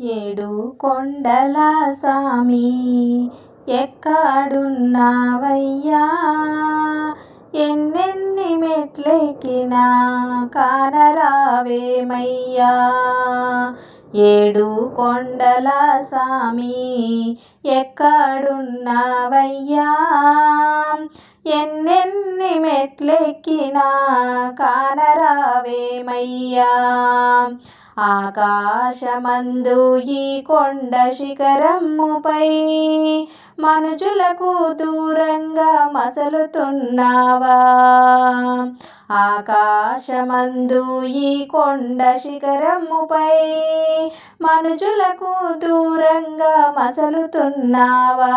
ఏడు కొండల స్వామి ఎక్కడున్నావయ్యా? ఎన్నెన్ని మెట్లెక్కినా కానరావేమయ్యా? ఏడు కొండల స్వామి ఎక్కడున్నావయ్యా? ఎన్నెన్ని మెట్లెక్కినా కానరావేమయ్యా? ఆకాశమందు ఈ కొండ శిఖరముపై మనుజులకు దూరంగా మసలుతున్నావా? ఆకాశమందు ఈ కొండ శిఖరముపై మనుజులకు దూరంగా మసలుతున్నావా?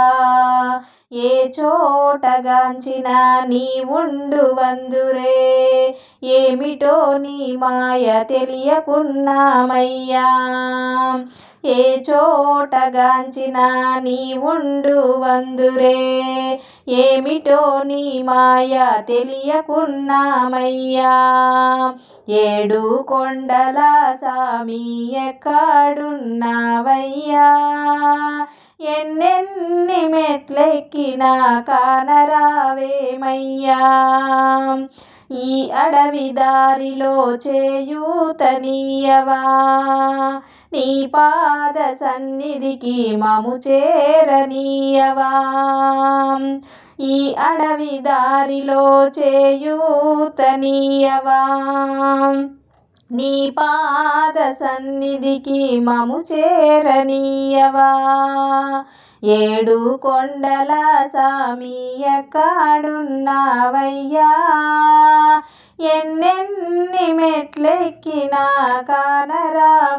ఏ చోటగాంచిన నీ ఉండు వందురే. ఏమిటో నీ మాయ తెలియకున్నామయ్యా. ఏ చోటగాంచిన నీ ఉండు వందురే. ఏమిటో నీ మాయ తెలియకున్నామయ్యా. ఏడు కొండల సామి ఎక్కడున్నావయ్యా? ఎన్నెన్ని మెట్లెక్కినా కానరావేమయ్యా? ఈ అడవి దారిలో చేయూతనీయవా? నీ పాద సన్నిధికి మము చేరనీయవా? ఈ అడవి దారిలో చేయూతనీయవా నీ పాద సన్నిధికి మము చేరనీయవా ఏడు కొండల సామీయ కాడున్నావయ్యా. ఎన్నెన్ని మెట్లెక్కినా కానరావేమయ్యా.